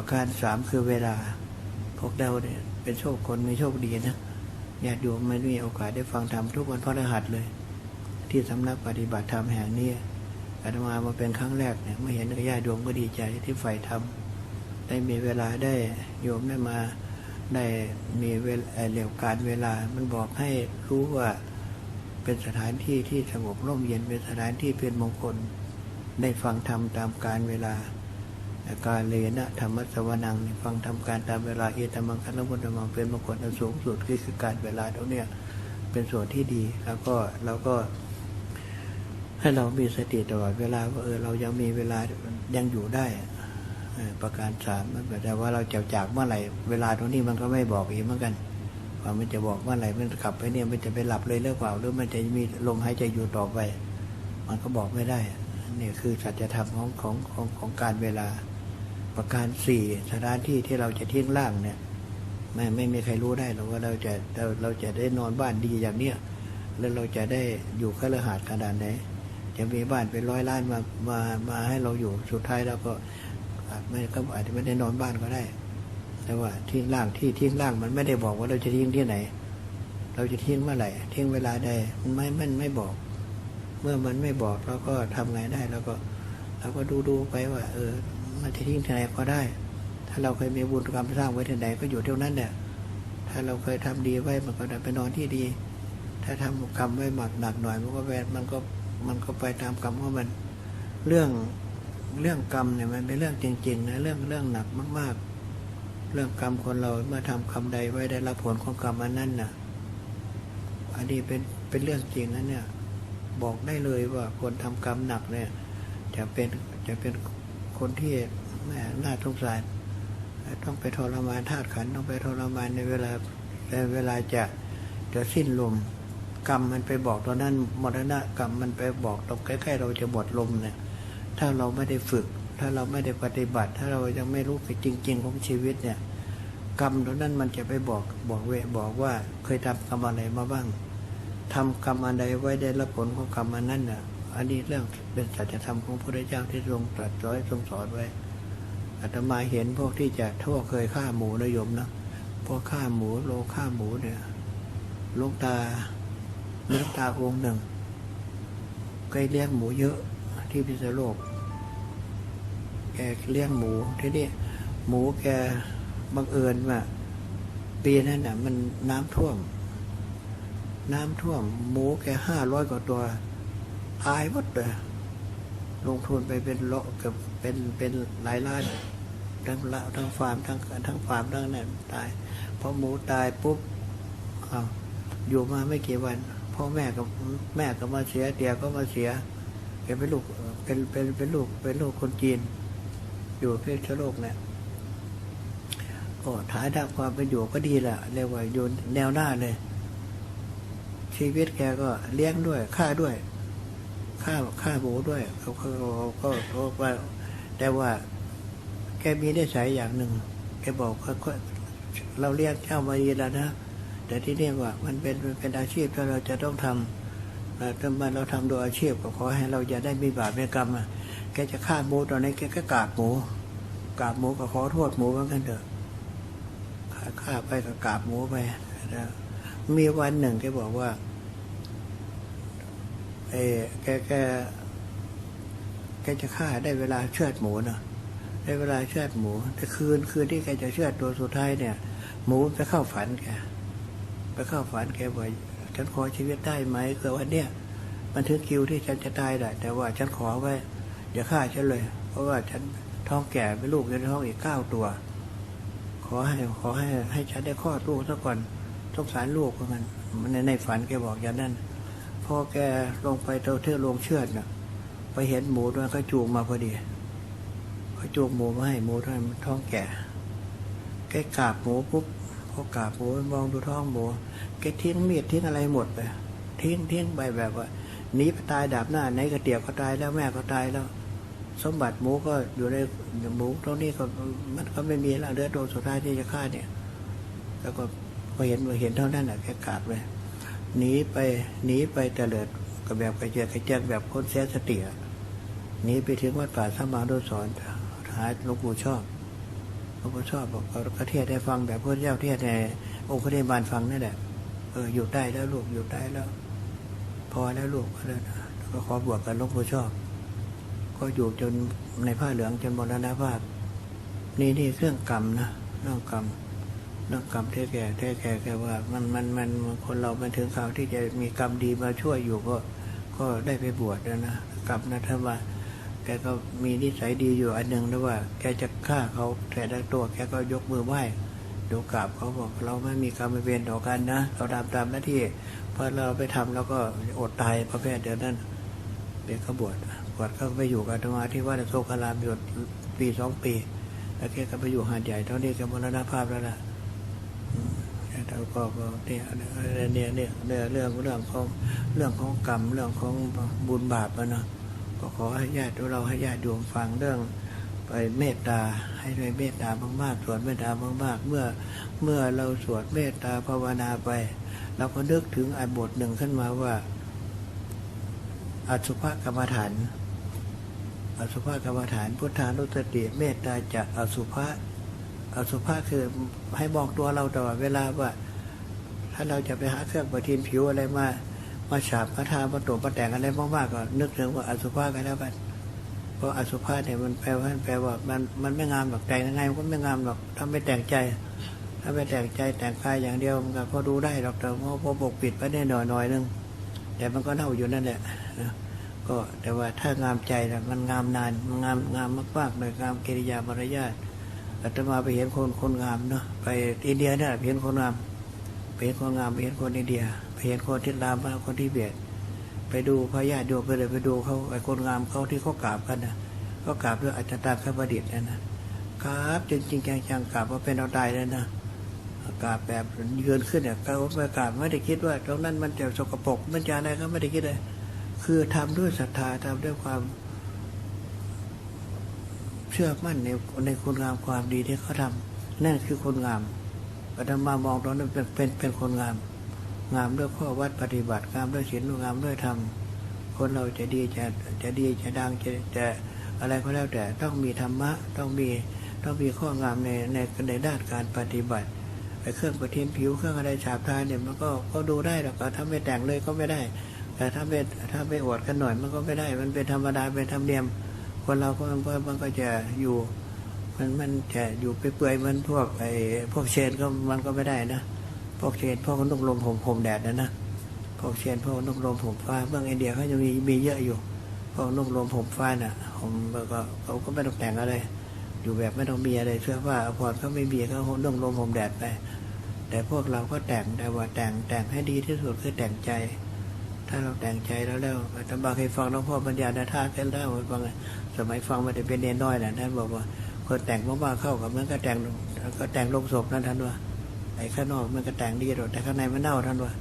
ประการสามคือเวลา พวกเราเนี่ยเป็นโชคคนมีโชคดีนะญาติโยมไม่มีโอกาสได้ฟังธรรมทุกวันพฤหัสเลย ที่สำนักปฏิบัติธรรมแห่งนี้อาตมามาเป็นครั้งแรกเนี่ยเมื่อเห็นญาติโยมก็ดีใจที่ฝ่ายธรรมได้มีเวลาได้โยมได้มาได้มีเวลาเอ่อเรี่ยวการเวลา มันบอกให้รู้ว่าเป็นสถานที่ที่สงบร่มเย็นเป็นสถานที่เป็นมงคลได้ฟังธรรมตามการเวลา การเรียนะธรรมะสวนังฟังทำการตามเวลาเอตมังคัลมุตมังเป็นมงคลอันสูงสุดคือการเวลาตรงเนี้ยเป็นส่วนที่ดีแล้วก็เราก็ ให้เรามีสติตลอดเวลาว่าเออเรายังมีเวลายังอยู่ได้ประการสามมันแต่ว่าเราจะจากเมื่อไหร่เวลาตรงนี้มันก็ไม่บอกอีกเหมือนกันว่ามันจะบอกเมื่อไหร่มันขับไปเนี่ยมันจะไปหลับเลยหรือเปล่าหรือมันจะมีลมหายใจอยู่ต่อไป มันก็บอกไม่ได้นี่คือสัจธรรมของของของของการเวลา ประการสี่สถานที่ที่เราจะทิ้งร่างเนี่ยไม่ไม่มีใครรู้ได้หรอกว่าเราจะเราเราจะได้นอนบ้านดีอย่างเนี้ยแล้วเราจะได้อยู่คฤหาสน์ขนาดไหนจะมีบ้านเป็นร้อยล้านมามามาให้เราอยู่สุดท้ายเราก็อาจไม่ก็อาจจะไม่ได้นอนบ้านก็ได้ แต่ว่าทิ้งร่างที่ทิ้งร่างมันไม่ได้บอกว่าเราจะทิ้งที่ไหน เราจะทิ้งเมื่อไหร่ทิ้งเวลาใดมันไม่มันไม่บอก เมื่อมันไม่บอกเราก็ทำไงได้เราก็เราก็ดูดูไปว่า เออ มันจะทิ้งที่ไหนก็ได้ ถ้าเราเคยมีบุญกรรมสร้างไว้ที่ไหนก็อยู่เที่นั้นเนี่ยถ้าเราเคยทำดีไว้มันก็ได้ไปนอนที่ดี ถ้าทำกรรมไว้หมักหนักหน่อย มันก็แวมันก็มันก็ไปตามกรรมของมัน เรื่องเรื่องกรรมเนี่ยมันเป็นเรื่องจริงๆนะเรื่องเรื่องหนักมาก ๆ เรื่องกรรมคนเราเมื่อทำคำใดไว้ได้รับผลของกรรมอันนั้นน่ะ อันนี้เป็นเป็นเรื่องจริงนะเนี่ย บอกได้เลยว่าคนทำกรรมหนักเนี่ย จะเป็นจะเป็น คนที่แหม่น่าสงสารต้องไปทรมานธาตุขันต้องไปทรมานในเวลาในเวลาจะจะสิ้นลมกรรมมันไปบอกตอนนั้นมรณะกรรมมันไปบอกตรงใกล้ๆเราจะหมดลมเนี่ยถ้าเราไม่ได้ฝึก ถ้าเราไม่ได้ปฏิบัติ ถ้าเรายังไม่รู้จริง ๆ ของชีวิตเนี่ยกรรมตรงนั้นมันจะไปบอกบอกเวบอกว่าเคยทำกรรมอะไรมาบ้างทำกรรมอันใดไว้ได้รับผลของกรรมอันนั้นน่ะ อันนี้เรื่องเป็นสัจธรรมของพระพุทธเจ้าที่ทรงตรัสร้อยทรงสอนไว้อาตมาเห็นพวกที่จะทั่วเคยฆ่าหมูนะโยมนะพวกฆ่าหมูโลฆ่าหมูเนี่ยลูกตาลูกตาองค์หนึ่งเคยเลี้ยงหมูเยอะที่พิษณุโลกแกเลี้ยงหมูทีนี้หมูแกบังเอิญว่าปีนั้นน่ะ มันน้ำท่วม น้ำท่วม หมูแกห้าร้อยกว่าตัว ตายหมดเลยลงทุนไปเป็นโลเกับเป็นเป็นหลายล้านทั้งละทั้งฟาร์มทั้งทั้งฟาร์มทั้งนั้นตายพอหมูตายปุ๊บอ้าวอยู่มาไม่กี่วันพ่อแม่กับแม่ก็มาเสียเตียก็มาเสียเป็นลูกเป็นเป็นเป็นลูกเป็นลูกคนจีน อยู่เพชรโลกเนี่ยก็ฐานะความเป็นอยู่ก็ดีแหละเรียกว่าอยู่แนวหน้าเลย ชีวิตแกก็เลี้ยงด้วยฆ่าด้วย ฆ่าฆ่าหมูด้วยเขาเขาเขาก็ว่า แต่ว่า แกมีได้สายอย่างหนึ่งแกบอกว่าเราเลี้ยงเจ้ามาดีแล้วนะแต่ที่นี่ว่า มันเป็นเป็นอาชีพที่เราจะต้องทำแต่ถ้ามันเราทำโดยอาชีพก็ขอให้เราอย่าได้มีบาปมีกรรมแกจะฆ่าหมูตอนนี้แกก็กราบหมูกราบหมูก็ขอโทษหมูเหมือนกันเถอะฆ่าฆ่าไปก็กราบหมูไปนะมีวันหนึ่งแกบอกว่า เออแกแกแกจะฆ่าได้เวลาเชือดหมูนะได้เวลาเชือดหมู แต่คืนคืนที่แกจะเชือดตัวสุดท้ายเนี่ย หมูไปเข้าฝันแกไปเข้าฝันแกบอกฉันขอชีวิตได้ไหมเกิดวันเนี้ยมันถึงคิวที่ฉันจะตายได้แต่ว่าฉันขอไว้อย่าฆ่าฉันเลย เพราะว่าฉันท้องแก่เป็นลูกในท้องอีกเก้าตัว ขอให้ขอให้ให้ฉันได้คลอดลูกซะก่อนสงสารลูกเพราะมันมันในในฝันแกบอกอย่างนั้น พอแกลงไปเตาเทือลงเชือดน่ะ ไปเห็นหมูตัวนั้นเขาจูงมาพอดีเขาจูงหมูมาให้หมูตัวนั้นมันท้องแก่แกกราบหมูปุ๊บพอกราบหมูมองดูท้องหมูแกทิ้งมีดทิ้งอะไรหมดไปทิ้งทิ้งไปแบบว่าหนีไปตายดาบหน้าไหนกระเตียบก็ตายแล้วแม่ก็ตายแล้ว สมบัติหมูก็อยู่ในหมูตรงนี้ก็มันก็ไม่มีแล้วเลือดตัวสุดท้ายที่จะฆ่าเนี่ย แล้วก็พอเห็นพอเห็นเท่านั้นแหละแกกราบเลย หนีไปหนีไปเตลิดกับแบบกระเจียกกระเจียกแบบคนเสียสติอะหนีไปถึงวัดป่าสมาโดสอนหาหลวงปู่ชอบหลวงพ่ชอบบอกเอาก็เทศได้ฟังแบบพระเจ้าเทศในองค์พระเดบานฟังนั่นแหละเอออยู่ได้แล้วลูกอยู่ได้แล้ว พอแล้วลูกก็แล้วก็ขอบวชกับหลวงพ่ชอบ ก็อยู่จนในผ้าเหลืองจนมรณภาพนี่นี่เครื่องกรรมนะเรื่องกรรม เรื่องกรรมแท้แก่แท้แก่แก่ว่ามันมันมันคนเรามันถึงข่าวที่จะมีกรรมดีมาช่วยอยู่ก็ก็ได้ไปบวชแล้วนะกรรมนะถ้าว่าแกก็มีนิสัยดีอยู่อันหนึ่งนะว่า แกจะฆ่าเขาแต่ละตัวแกก็ยกมือไหว้ดี๋ยวกราบเขาบอกเราไม่มีกรรมเวรต่อกันนะ เราทำตามหน้าที่พอเราไปทำแล้วก็อดตายประเภทเดียวนั้นเด็กก็บวชบวชก็ไปอยู่กับอาตมาที่วัดโซคารามอยู่ปีสองปี แล้วแกก็ไปอยู่หาดใหญ่ตอนนี้แกมรณภาพแล้วล่ะ แล้วก็เนี่ยเนี่ยเนี่ยเนี่ยเรื่องเรื่องของเรื่องของกรรมเรื่องของบุญบาปอะเนาะก็ขอให้ญาติเราให้ญาติโยมฟังเรื่องไปเมตตาให้ด้วยเมตตามากๆสวดเมตตามากๆ เมื่อเมื่อเราสวดเมตตาภาวนาไปเราก็นึกถึงอันบทหนึ่งขึ้นมาว่าอสุภกรรมฐานอสุภกรรมฐาน พุทธานุสติเมตตาจะอสุภะอสุภะคือให้บอกตัวเราตลอดเวลาว่า ถ้าเราจะไปหาเครื่องประทินผิวอะไรมา มาฉาบมาทามาตบมาแต่งอะไรมากๆก็นึกถึงว่าอสุภะกันแล้วกันเพราะอสุภะเนี่ยมันแปลว่าแปลว่ามันมันไม่งามหรอกแต่งยังไงมันก็ไม่งามหรอกถ้าไม่แต่งใจ ถ้าไม่แต่งใจแต่งกายอย่างเดียวมันก็พอดูได้หรอกแต่ว่าพอปกปิดไปได้หน่อยหน่อยๆนึงแต่มันก็เน่าอยู่นั่นแหละก็แต่ว่าถ้างามใจนะมันงามนานมันงามงามมากๆเลยงามกิริยามารยาทอาตมาไปเห็นคนคนงามเนาะไปอินเดียเนี่ยไปเห็นคนงาม ไปเห็นคนงามไปเห็นคนอินเดียไปเห็นคนที่ลามมาคนที่เบียดไปดูพระญาติโยมไปเลยไปดูเขาไอ้คนงามเขาที่เขากราบกันนะเขากราบด้วยอัจฉริยะประดิษฐ์นะนะกราบจริงจริงจังจังๆกราบว่าเป็นเอาตายเลยนะกราบแบบยืนขึ้นเนี่ยเขาไปกราบไม่ได้คิดว่า ตรงนั้นมันจะสกปรกมันจะอะไรก็ไม่ได้คิดเลยคือทำด้วยศรัทธาทำด้วยความเชื่อมั่นในในคุณงามความดีที่เขาทำนั่นคือคนงาม อาตมามองตรงนั้นเป็นเป็นเป็นคนงาม งามด้วยข้อวัดปฏิบัติงามด้วยศีลงามด้วยธรรมคนเราจะดีจะจะดีจะดังจะจะอะไรก็แล้วแต่ต้องมีธรรมะต้องมีต้องมีข้องามในในในด้านการปฏิบัติไอ้เครื่องประทินผิวเครื่องอะไรฉาบทาเนี่ยมันก็ก็ดูได้หรอกถ้าไม่แต่งเลยก็ไม่ได้ แต่ถ้าไม่ถ้าไม่อวดกันหน่อยมันก็ไม่ได้ มันเป็นธรรมดาเป็นธรรมเนียม คนเราก็มันก็มันก็จะอยู่ มันมันจะอยู่ไปเปื่อยมันพวกไอ้พวกเชนก็มันก็ไม่ได้นะพวกเชนพวกนุ่งลมผมผมแดดนะนะพวกเชนพวกนุ่งลมผมฟ้าเมืองอินเดียเขาจะมีมีเยอะอยู่พวกนุ่งลมผมฟ้าน่ะผมก็เขาก็ไม่ต้องแต่งอะไรอยู่แบบไม่ต้องมีอะไรเสื้อผ้าอภรณ์เขาไม่มีเขานุ่งลมผมแดดไป แต่พวกเราก็แต่งแต่ว่าแต่งแต่งให้ดีที่สุดคือแต่งใจ ถ้าเราแต่งใจแล้วแล้วอาตมาเคยฟังหลวงพ่อปัญญาณท่าแค่เล่าให้ฟังสมัยฟังมาแต่เป็นเนนน้อยนะท่านบอกว่า คนแต่งมากๆเข้ากับมันก็แต่งก็แต่งลงศพนั่นท่านว่าไอ้ข้างนอกมันก็แต่งดีหรอกแต่ข้างในมันเน่าท่านว่า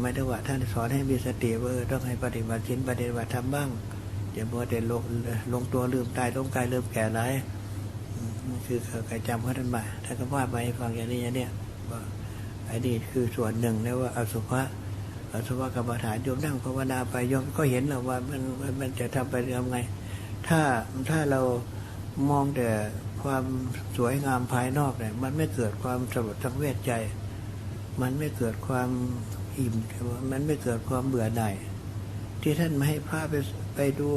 ไม่ได้ว่าท่านสอนให้มีสติว่าต้องให้ปฏิบัติศีลปฏิบัติธรรมบ้างอย่ามัวแต่ลงลงตัวลืมตายล้มกายลืมแก่ไรนี่คือใครจำเขาท่านมาท่านก็ว่าไปให้ฟังอย่างนี้อย่างเนี้ยว่าไอ้นี่คือส่วนหนึ่งแล้วว่าอสุภะอสุภะกรรมฐานโยมนั่งภาวนาไปโยมก็เห็นแล้วว่ามันมันมันจะทำไปทำไง ถ้าถ้าเรามองแต่ ความสวยงามภายนอกเนี่ยมันไม่เกิดความสลดสังเวชใจ มันไม่เกิดความอิ่ม มันไม่เกิดความเบื่อหน่ายที่ท่านไม่ให้พระไปไปดู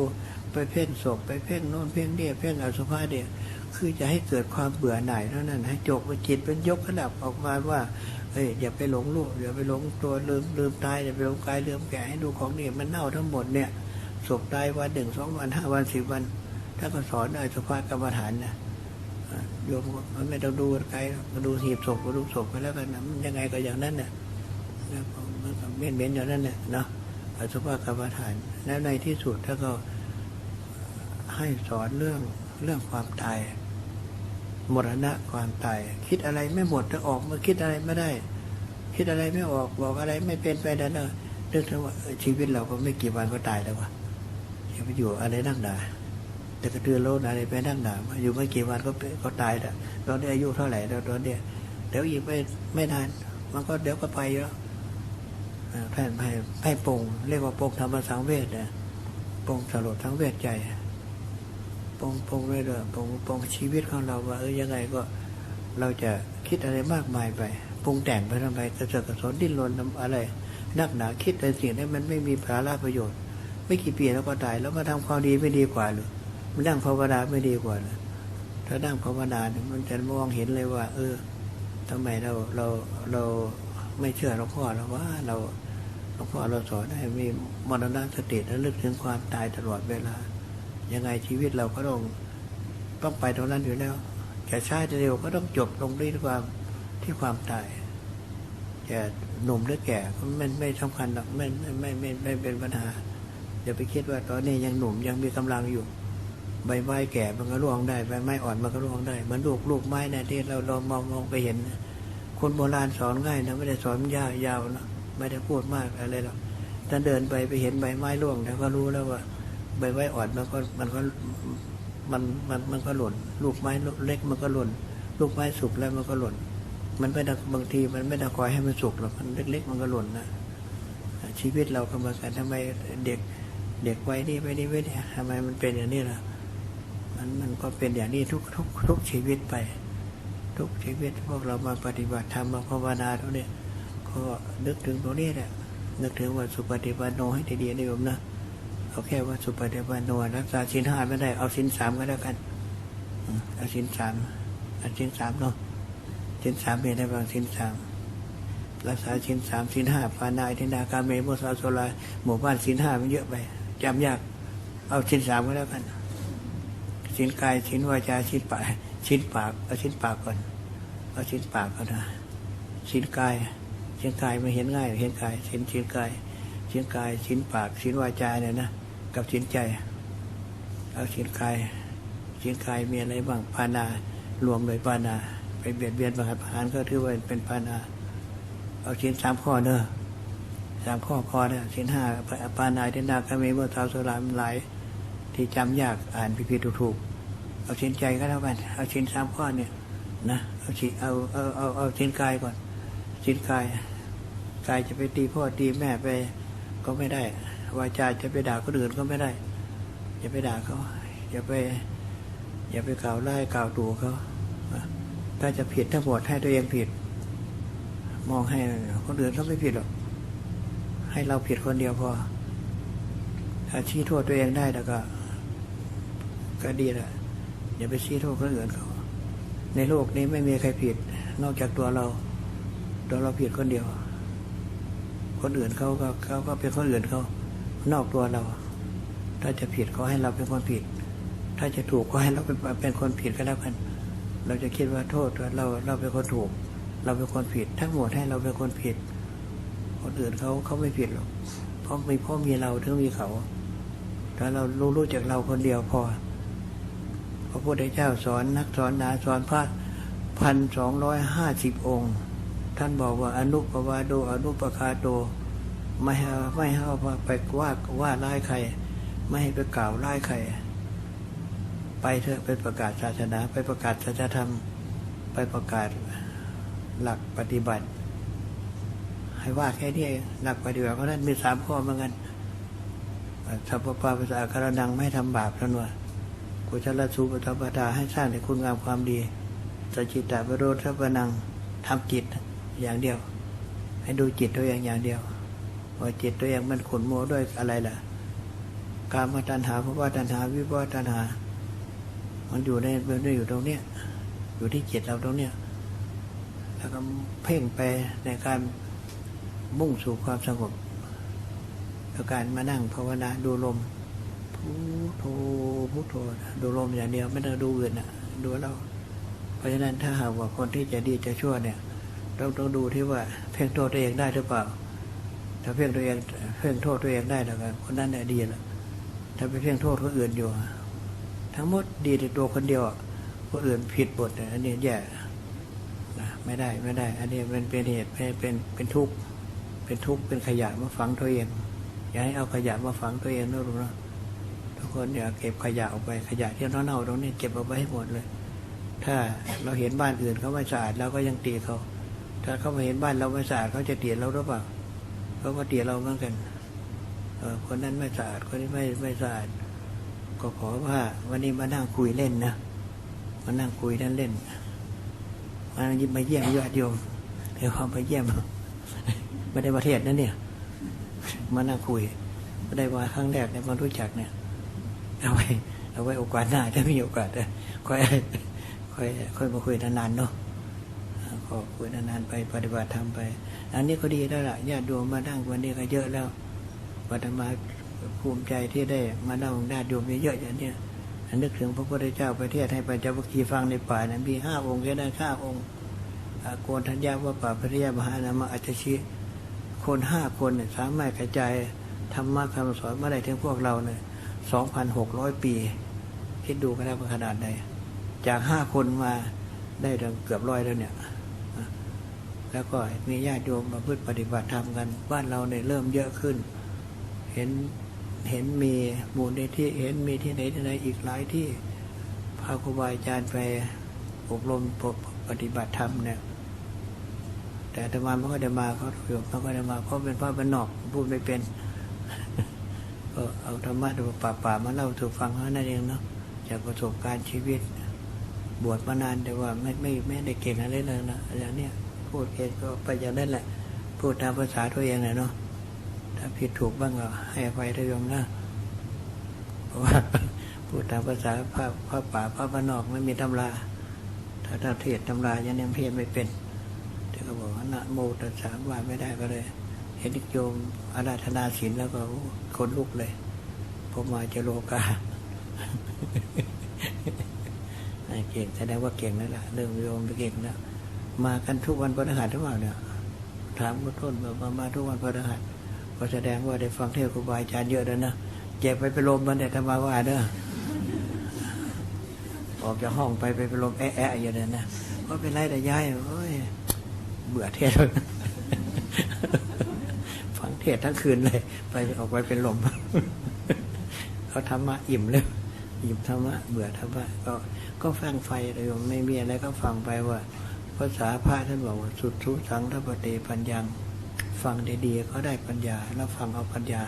ไปเพ่งศพไปเพ่งโน่นเพ่งเนี่ยเพ่งอสุภะเนี่ยคือจะให้เกิดความเบื่อหน่ายเท่านั้นให้จบจิตเป็นยกระดับออกมาว่าเอ้ยอย่าไปหลงลูกอย่าไปหลงตัวลืมลืมตายอย่าไปหลงกายลืมแก่ให้ดูของเนี่ยมันเน่าทั้งหมดเนี่ยศพตายวันหนึ่งสองวันห้าวันสิบวันถ้าก็สอนอสุภะกรรมฐานนะอ่า โยมก็มันไม่ต้องดูไกลหรมาดูหีบศพมาดูศพไปแล้วกันนะมันยังไงก็อย่างนั้นเนี่ยแล้วมันก็เม้นเม้นๆอย่างนั้นเนี่ยเนาะอสุภะกรรมฐาน แล้วในที่สุดถ้าก็ให้สอนเรื่องเรื่องความตายมรณะความตาย คิดอะไรไม่หมดถ้าออกมาคิดอะไรไม่ได้ คิดอะไรไม่ออกบอกอะไรไม่เป็นไปนั่นเลยเรื่องว่าชีวิตเราก็ไม่กี่วันก็ตายแล้ววะจะไปอยู่อะไรนั่งด่า แต่กระเตือนโลดอะไรไปนั่งด่ามาอยู่ไม่กี่วันก็เป็นก็ตายแล้วตอนนี้อายุเท่าไหร่แล้วตอนเนี้ยเดี๋ยวอีกไม่ไม่นาน มันก็เดี๋ยวก็ไปแล้วแผ่นไพ่ไพ่ปงเรียกว่าปงธรรมสังเวชนะปงสลดทั้งเวทใจปงปงเรื่อยๆปงปงชีวิตของเราว่าเออยังไงก็เราจะคิดอะไรมากมายไปปรุงแต่งไปทำไมกระเสือกกระสนดิ้นรนทำอะไร นักหนาคิดอะไรสิ่งที่มันไม่มีสาระประโยชน์ ไม่กี่ปีแล้วก็ตายแล้วมาทำความดีไม่ดีกว่าหรือ มันนั่งภาวนาไม่ดีกว่าเหรือถ้านั่งภาวนาเนี่ยมันจะมองเห็นเลยว่า เออทำไมเราเราเราไม่เชื่อหลวงพ่อเราว่า เราหลวงพ่อเราสอนให้มีมรณะสติและลึกถึงความตายตลอดเวลา ยังไงชีวิตเราก็ต้องต้องไปตรงนั้นอยู่แล้วจะช้าจะเร็วก็ต้องจบลงด้วยความที่ความตายจะหนุ่มหรือแก่ก็ไม่ไม่สำคัญหรอกไม่ไม่ไม่ไม่เป็นปัญหาอย่าไปคิดว่าตอนนี้ยังหนุ่มยังมีกำลังอยู่ ใบไม้แก่มันก็ร่วงได้ใบไม้อ่อนมันก็ร่วงได้มือนลูกลูกไม้นะที่เราเรามองมองไปเห็นนะคนโบราณสอนง่ายนะไม่ได้สอนยาวยาวนะไม่ได้พูดมากอะไรหรอกถ้าเดินไปไปเห็นใบไม้ร่วงแล้วก็รู้แล้วว่า ใบไม้อ่อนมันก็มันก็มันมันมันก็หล่น ลูกไม้เล็กมันก็หล่น ลูกไม้สุกแล้วมันก็หล่น มันไม่ได้บางทีมันไม่ได้คอยให้มันสุกหรอกมันเล็ก ๆ มันก็หล่นนะชีวิตเราก็เหมือนกันทำไมเด็กเด็กไวัยนี้วัยนี้วัยนี้ทำไมมันเป็นอย่างนี้ล่ะ มันมันก็เป็นอย่างนี้ทุกทุกทุกชีวิตไป ทุกชีวิตพวกเรามาปฏิบัติธรรมมาภาวนาทุกเนี่ยก็นึกถึงตรงนี้แหละนึกถึงว่าสุปฏิปันโนให้ดีๆนะโยมนะเอาแค่ว่าสุปฏิปันโนรักษาสินห้าไม่ได้เอาสินสามก็แล้วกันเอาสินสามเอาสินสามเนาะสินสามเป็นได้บางสินสามรักษาสินสามสินห้าปานาทินาคาเมโมสาโซลาหมู่บ้านสินห้ามันเยอะไปจำยาก เอาสินสามก็แล้วกัน ชิ้นกายชิ้นวาจาชิ้นปากชิ้นปากเอาชิ้นปากก่อนเอาชิ้นปากก่อนนะชิ้นกายชิ้นกายไม่เห็นง่ายเห็นกายชิ้นชิ้นกายชิ้นกายชิ้นปากชิ้นวาจาเนี่ยนะกับชิ้นใจ เอาชิ้นกายชิ้นกายมีอะไรบ้างพานารวมเลยพานาไปเบียดเบียนบังคับหารก็ถือว่าเป็นพานาเอาชิ้นสามข้อเนอะสามข้อพอเนี่ยชิ้นห้าปานาเดนากาเมเมื่อเท้าโซลามหลาย ที่จำยากอ่านผิดผิดถูกๆเอาชิ้นใจก็แล้วกันเอาชิ้นสามข้อเนี่ยนะเอาชิ้นเอาเอาเอาเอาชิ้นกายก่อน ชิ้นกายกายจะไปตีพ่อตีแม่ไปก็ไม่ได้วาจาจะไปด่าคนอื่นก็ไม่ได้ อย่าไปด่าเขาอย่าไป อย่าไปกล่าวไล่กล่าวตู่เขาถ้าจะผิดทั้งหมดให้ตัวเองผิด มองให้คนอื่นเขาไม่ผิดหรอกให้เราผิดคนเดียวพอถ้าชี้โทษตัวเองได้แล้วก็ ก็ดีละอย่าไปชี้โทษคนอื่นเขา ในโลกนี้ไม่มีใครผิด นอกจากตัวเรา ตัวเราผิดคนเดียว คนอื่นเขาก็เขาก็เป็นคนอื่นเขา นอกตัวเรา ถ้าจะผิดก็ให้เราเป็นคนผิด ถ้าจะถูกก็ให้เราเป็นเป็นคนผิดก็แล้วกัน เราจะคิดว่าโทษเราเราเป็นคนถูก เราเป็นคนผิด ทั้งหมดให้เราเป็นคนผิด คนอื่นเขาเขาไม่ผิดหรอกเพราะมีพ่อมีเราถึงมีเขาถ้าเรารู้รู้จากเราคนเดียวพอ พระพุทธเจ้าสอนนักสอนนาสอนพระพันสองร้อยห้าสิบองค์ ท่านบอกว่าอนุปวาโดอนุปคาโตไม่ให้ไม่ให้เอาไปว่าว่าร้ายใคร ไม่ให้ไปกล่าวร้ายใคร ไปเถอะไปประกาศศาสนา ไปประกาศศาสัจธรรม ไปประกาศหลักปฏิบัติ ให้ว่าแค่นี้หลักปฏิบัติเพราะนั้นมีสามข้อเหมือนกันสัพพปาภาษาการนังไม่ให้ทำบาปท่านว่า กุศลสูปธรรมดาให้สร้างแต่คุณงามความดีสัจจิตาปโรธปนังทำจิตอย่างเดียว ให้ดูจิตตัวเองอย่างเดียวว่าจิตตัวเองมันขุนโมด้วยอะไรล่ะการมาตัณหาภาวะตัณหา วิภวะตัณหา มันอยู่ในมันอยู่ตรงเนี้ยอยู่ที่จิตเราตรงเนี้ยแล้วก็เพ่งไปในการมุ่งสู่ความสงบแล้วการมานั่งภาวนาดูลม พุทโธพุทโธดูลมอย่างเดียวไม่ต้องดูอื่นอะ ดูเราเพราะฉะนั้นถ้าหากว่าคนที่จะดีจะชั่วเนี่ยต้องต้องดูที่ว่าเพ่งโทษตัวเองได้หรือเปล่า ถ้าเพ่งตัวเองเพ่งโทษตัวเองได้แล้วกันคนนั้นเนี่ยดีแล้วถ้าไปเพ่งโทษคนอื่นอยู่ ทั้งหมดดีแต่ตัวคนเดียวคนอื่นผิดบทอันนี้แย่นะไม่ได้ไม่ได้ อันนี้มันเป็นเหตุเป็นเป็นทุกข์เป็นทุกข์เป็นขยะมาฝังตัวเองอย่าให้เอาขยะมาฝังตัวเองนะลูกนะ ทุกคนอย่าเก็บขยะออกไปขยะที่เน่าๆตรงนี้เก็บเอาไว้ให้หมดเลย ถ้าเราเห็นบ้านอื่นเขาไม่สะอาดเราก็ยังตีเขา ถ้าเขามาเห็นบ้านเราไม่สะอาดเขาจะเตียเราหรือเปล่าเขาก็เตียเราเหมือนกันเออคนนั้นไม่สะอาดคนนี้ไม่ไม่สะอาดก็ขอว่า วันนี้มานั่งคุยเล่นนะมานั่งคุยเล่นเล่นมามาเยี่ยมญาติโยมเดี๋ยวความไปเยี่ยมไม่ได้ประเทศนั่นเนี่ย มานั่งคุยไม่ได้มาครั้งแรกเนี่ยมารู้จักเนี่ย เอาไว้เอาไว้โอกาสหน้าถ้ามีโอกาสค่อยค่อยค่อยมาคุยนานๆเนาะก็คุยนานๆไปปฏิบัติธรรมไป อันนี้ก็ดีแล้วล่ะญาติโยมมานั่งวันนี้ก็เยอะแล้ววัฒมาภูมิใจที่ได้มานั่งญาติโยมเยอะๆอย่างเนี้ยนึกถึงพระพุทธเจ้าประเทศให้ปัญจวัคคีย์ฟังในป่านั้นมีห้าองค์แค่นั้นห้าองค์โกนทัญญาว่าป่าพระยามหานามะอัจฉริคนห้าคนเนี่ยสามารถกระจายธรรมะคำสอนมาได้ถึงพวกเราเนี่ย สองพันหกร้อยปี คิดดูกันแล้วว่าขนาดใดจากห้าคนมาได้เกือบร้อยแล้วเนี่ยแล้วก็มีญาติโยมมาพึ่ปฏิบัติธรรมกัน บ้านเราเนี่ยเริ่มเยอะขึ้น เห็นเห็นมีมูลในที่เห็นมีที่ไหนที่ไหนอีกหลายที่พาครูบาอาจารย์ไปอบรมปฏิบัติธรรมเนี่ย แต่อาตมาไม่ค่อยได้มาเขาโยมไม่ค่อยได้มาเพราะเป็นพระบ้านนอกพูดไม่เป็น ก็เอาธรรมะดูป่าป่ามาเล่าถูกฟังเท่านั้นเองเนาะจากประสบการณ์ชีวิต บวชมานานแต่ว่าไม่ไม่ไม่ได้เก่งอะไรเลยนะอย่างเนี้ยพูดเองก็ไปอย่างนั้นแหละ พูดตามภาษาตัวเองแหละเนาะถ้าผิดถูกบ้างก็ให้อภัยทโยมนะเพราะว่าพูดตามภาษาพระพระป่าพระบ้านนอกไม่มีตำราถ้าถ้าเทศตำรายังยังเพียนไม่เป็นแต่ก็บอกว่านะโมตัสสะว่าไม่ได้ก็เลย เห็นโยมอาราธนาศีลแล้วก็โอ้คนลุกเลยผมมาเจโลกาเก่งแสดงว่าเก่งนั่นแหละเรื่องโยมไปเก่งแล้วมากันทุกวันพฤหัสหรือเปล่าเนี่ยถามคุณต้นมามาทุกวันพฤหัสก็แสดงว่าได้ฟังเทศครูบาอาจารย์เยอะแล้วนะเจ็บไปไปลมมันแต่ธรรมาว่าเด้อออกจากห้องไปไปไปลมแอะแอะอย่างนั้นนะก็เป็นไรแต่ย้ายโอ้ยเบื่อเทศน์ฟัง เทศทั้งคืนเลย ไปออกไปเป็นลมเขาธรรมะอิ่มเลยอิ่มธรรมะเบื่อธรรมะก็ก็ฟังไฟเลยโยมไม่มีอะไรก็ฟังไปว่าภาษาพระท่านบอกว่าสุดทุสังทปเตปัญญังฟังดีๆก็ได้ปัญญา แล้วฟังเอาปัญญา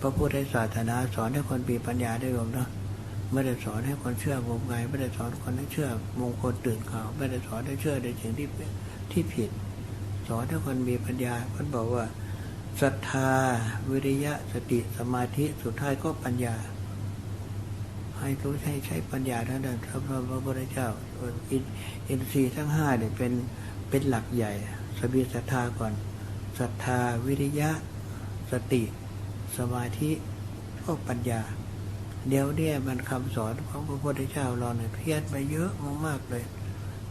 พระพุทธศาสนาสอนให้คนมีปัญญาได้โยมเนาะไม่ได้สอนให้คนเชื่องมงายไม่ได้สอนคนให้เชื่อมงคลตื่นข่าวไม่ได้สอนให้เชื่อในสิ่งที่ที่ผิด สอนให้คนมีปัญญาท่านบอกว่า ศรัทธา วิริยะสติสมาธิสุดท้ายก็ปัญญา ให้รู้ใช้ใช้ปัญญาเท่านั้นพระพระพุทธเจ้าอินอินทรีย์ทั้งห้าเนี่ยเป็นเป็นหลักใหญ่สบีศรัทธาก่อนศรัทธาวิริยะ สติ สมาธิก็ปัญญา เดี๋ยวเนี่ยมันคำสอนของพระพุทธเจ้าเราเนี่ยเพี้ยนไปเยอะมากๆเลย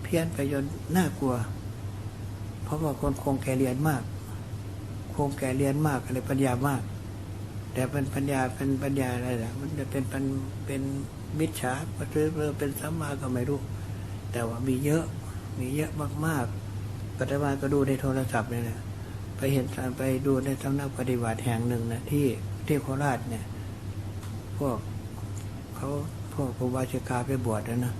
เพี้ยนไปจนน่ากลัว เพราะว่าคนคงแกเรียนมาก คงแก่เรียนมากอะไรปัญญามาก แต่เป็นปัญญาเป็นปัญญาอะไรล่ะมันจะเป็นเป็นเป็นมิจฉาหรือเป็นสัมมาก็ไม่รู้ แต่ว่ามีเยอะมีเยอะมากๆปัจจุบันก็ดูในโทรศัพท์เนี่ยนะไปเห็นไปดูในสำนักปฏิบัติแห่งหนึ่งนะที่ที่โคราชเนี่ย พวกเขาพวกครูบาเชกาไปบวชนะนะ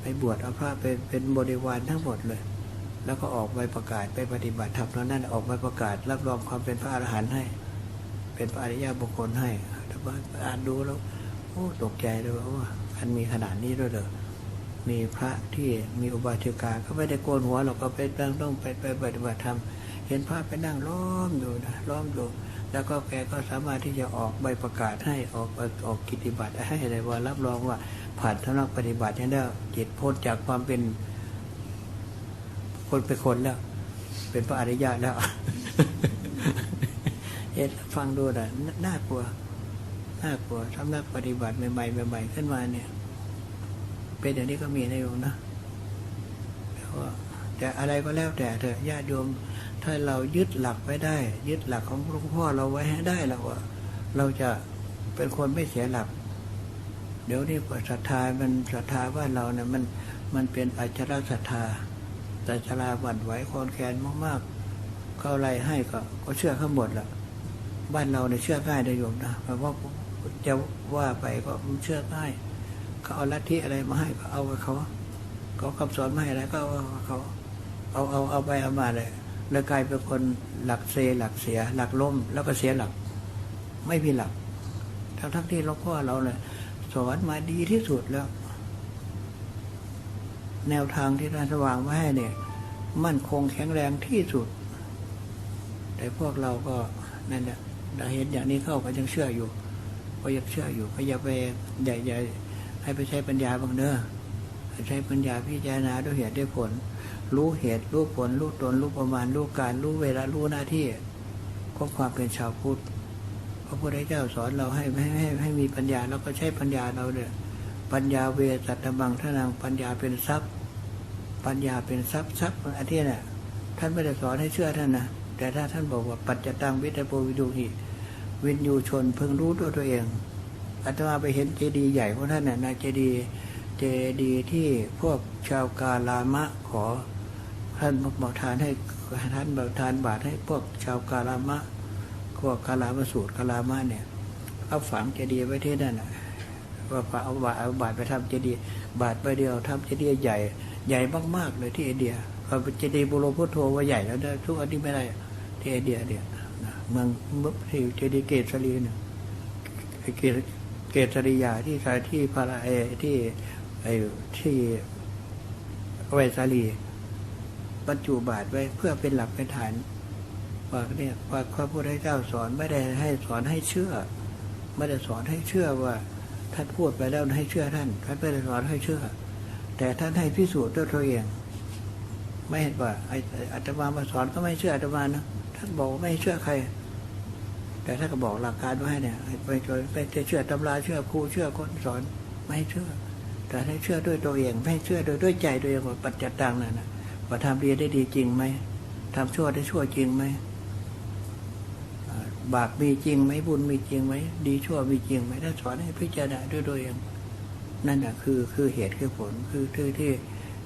ไปบวชเอาพระเป็นเป็นบริวารทั้งหมดเลย แล้วก็ออกใบประกาศไปปฏิบัติธรรมแล้วนั่นออกใบประกาศ รับรองความเป็นพระอรหันต์ให้ เป็นพระอริยบุคคลให้ถ้าว่าอ่านดูแล้วโอ้ตกใจเลยว่ามันมีขนาดนี้ด้วยเหรอมีพระที่มีอุบาสิกาก็ไม่ได้โกนหัวหรอกก็ไปต้องต้องไปไปปฏิบัติธรรมเห็นพระไปนั่งล้อมอยู่นะล้อมอยู่แล้วก็แกก็สามารถที่จะออกใบประกาศให้ออกออกกิตติบัตรให้เลยว่ารับรองว่าผ่านสำนักปฏิบัตินี้แล้วจิตพ้นจากความเป็น คนเป็นคนแล้ว เป็นพระอริยะแล้วเห็นฟังดูนะน่ากลัวน่ากลัวสำนักปฏิบัติใหม่ๆใหม่ๆขึ้นมาเนี่ย เป็นอย่างนี้ก็มีนะโยมนะแต่อะไรก็แล้วแต่เถอะญาติโยม ถ้าเรายึดหลักไว้ได้ ยึดหลักของหลวงพ่อเราไว้ให้ได้แล้วว่าเราจะเป็นคนไม่เสียหลัก เดี๋ยวนี้ศรัทธามันศรัทธาว่าเราเนี่ยมันมันเป็นอัจฉริศรัทธา แต่ชลาหวั่นไหวคอนแคนมากๆเขาอะไรให้ก็ ก็เชื่อข้าหมดละบ้านเราเนี่ยเชื่อง่ายได้โยมนะเพราะว่าจะว่าไปก็มันเชื่อง่ายเขาเอาลัทธิอะไรมาให้ก็เอากับเขาเขาคำสอนมาให้อะไรก็เอากับเขาเอาเอาเอาไปเอามาเลยแล้วกลายเป็นคนหลักเซหลักเสีย หลักล้มแล้วก็เสียหลัก ไม่มีหลักทั้งทั้งที่หลวงพ่อเราเนี่ยสอนมาดีที่สุดแล้ว แนวทางที่ท่านสว่างไว้ให้เนี่ย มั่นคงแข็งแรงที่สุด แต่พวกเราก็นั่นแหละเราเห็นอย่างนี้เข้าก็ยังเชื่ออยู่ ก็ยังเชื่ออยู่ก็อย่าไปอย่าอย่าให้ไปใช้ปัญญาบางเน้อใช้ปัญญาพิจารณาด้วยเหตุด้วยผล รู้เหตุรู้ผล รู้ตนรู้ประมาณ รู้การรู้เวลารู้หน้าที่ของความเป็นชาวพุทธพระพุทธเจ้าสอนเราให้ให้ให้ให้มีปัญญาเราก็ใช้ปัญญาเราเนี่ยปัญญาเวสัตตบังทนังปัญญาเป็นทรัพย์ ปัญญาเป็นทรัพย์ทรัพย์อันที่น่ะท่านไม่ได้สอนให้เชื่อท่านนะแต่ถ้าท่านบอกว่าปัจจตังวิทยโปวิดูหิวินยูชนเพิ่งรู้ด้วยตัวเองอาตมาไปเห็นเจดีย์ใหญ่ของท่านน่ะนะเจดีย์เจดีย์ที่พวกชาวกาลามะขอท่านบอกทานให้ท่านบอกทานบาตรให้พวกชาวกาลามะพวกกาลามสูตรกาลามะเนี่ยเอาฝังเจดีย์ไว้ที่นั่นนะว่าเอาบาตรเอาบาตรไปทำเจดีย์บาตรไปเดียวทำเจดีย์ใหญ่ ใหญ่มากๆเลยที่อินเดียเจดีย์บุโรพุทโธว่าใหญ่แล้วได้ทุกอันนี้ไม่ได้ที่อินเดียเนี่ยเมืองที่เจดีย์เกตสรีเนี่ยเกตเกตสริยาที่ที่พาราเอที่ไอ้ที่ไวสาลีบรรจุบาตรไว้เพื่อเป็นหลักเป็นฐานว่าเนี่ยว่าพระพุทธเจ้าสอนไม่ได้ให้สอนให้เชื่อ ไม่ได้สอนให้เชื่อว่าท่านพูดไปแล้วให้เชื่อท่านท่านไม่ได้สอนให้เชื่อ แต่ท่านให้พิสูจน์ด้วยตัวเอง ไม่เห็นว่าไอ้อาตมามาสอนก็ไม่เชื่ออาตมานะท่านบอกไม่เชื่อใคร แต่ท่านก็บอกหลักการไว้เนี่ยไปไปไปเชื่อตำราเชื่อครูเชื่อคนสอนไม่เชื่อ แต่ให้เชื่อด้วยตัวเองไม่ให้เชื่อโดยด้วยใจตัวเองว่าปัจจัตังนั่นนะว่าทำดีได้ดีจริงไหมทำชั่วได้ชั่วจริงไหมบาปมีจริงไหมบุญมีจริงไหมดีชั่วมีจริงไหมท่านสอนให้พิจารณาด้วยตัวเอง นั่นแหะคือคือเหตุคือผลคือที่ที่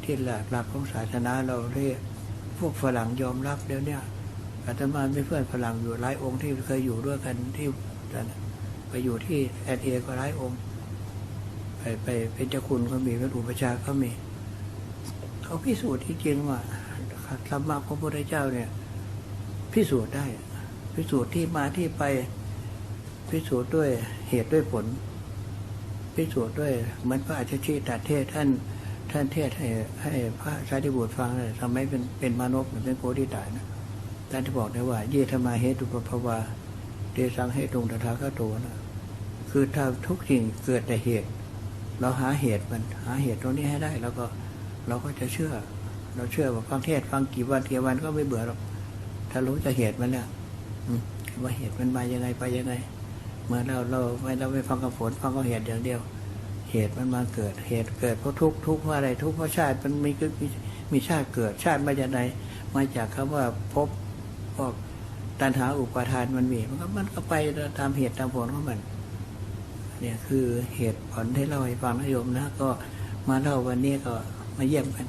ที่หลักหลักของศาสนาเราเรียกพวกฝรั่งยอมรับแล้วเนี่ยอาตมาไม่เพื่อนฝรั่งอยู่หลายองค์ที่เคยอยู่ด้วยกันที่ไปอยู่ที่แอนเอก็หลายองค์ ไปไปเป็นเจ้าคุณก็มีเป็นอุปชาก็มี เขาพิสูจน์ที่จริงว่าธรรมะของพระพุทธเจ้าเนี่ย พิสูจน์ได้ พิสูจน์ที่มาที่ไปพิสูจน์ด้วยเหตุด้วยผล พิสูจน์ด้วยเหมือนพระอาชชีตัดเทศท่านท่านเทศให้ให้พระสารีบุตรฟังเลยทำไมเป็นเป็นมานพเป็นโพธิตานะท่านที่บอกได้ว่า เยธรรมาเหตุปภาวาเดสังเหตุตรงตถาคตโตนะคือถ้าทุกสิ่งเกิดแต่เหตุ เราหาเหตุมันหาเหตุตรงนี้ให้ได้ แล้วก็เราก็จะเชื่อ เราเชื่อว่าฟังเทศฟังกี่วันกี่วันก็ไม่เบื่อหรอกถ้ารู้จะเหตุมันเนี่ยว่าเหตุมันมายังไงไปยังไง เมื่อเราเราไม่เราไม่ฟังกับผลฟังกับเหตุอย่างเดียว เหตุมันมาเกิดเหตุเกิดเพราะทุกทุกเพราะอะไรทุกเพราะชาติมันมีมีมีชาติเกิดชาติมาจากไหนมาจากคำว่าพบพวกตัณหาอุปาทานมันมีมันก็มันก็ไปตามเหตุตามผลของมันเนี่ยคือเหตุผลที่เล่าให้ฟังนะโยมนะ ก็มาเล่าวันนี้ก็มาเยี่ยมกัน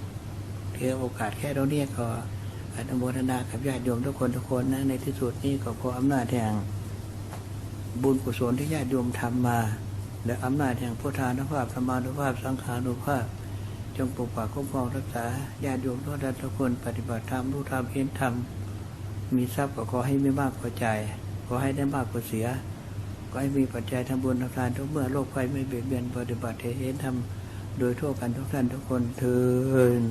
ถือโอกาสแค่เราเนี่ยก็อนุโมทนากับญาติโยมทุกคนทุกคนนะในที่สุดนี้ก็ขออำนาจแห่ง บุญกุศลที่ญาติโยมทำมา และอำนาจแห่งพุทธานุภาพธรรมานุภาพ สังขานุภาพ จงปกปักคุ้มครองรักษาญาติโยมทุกท่านทุกคนปฏิบัติธรรมรู้ธรรมเห็นธรรมมีทรัพย์ก็ขอให้ไม่มากกว่าใจขอให้ได้มากกว่าเสียก็ให้มีปัจจัยทำบุญทำทานทุกเมื่อโรคภัยไม่เบียดเบียนปฏิบัติเห็นทำโดยทั่วกันทุกท่านทุกคนเทิน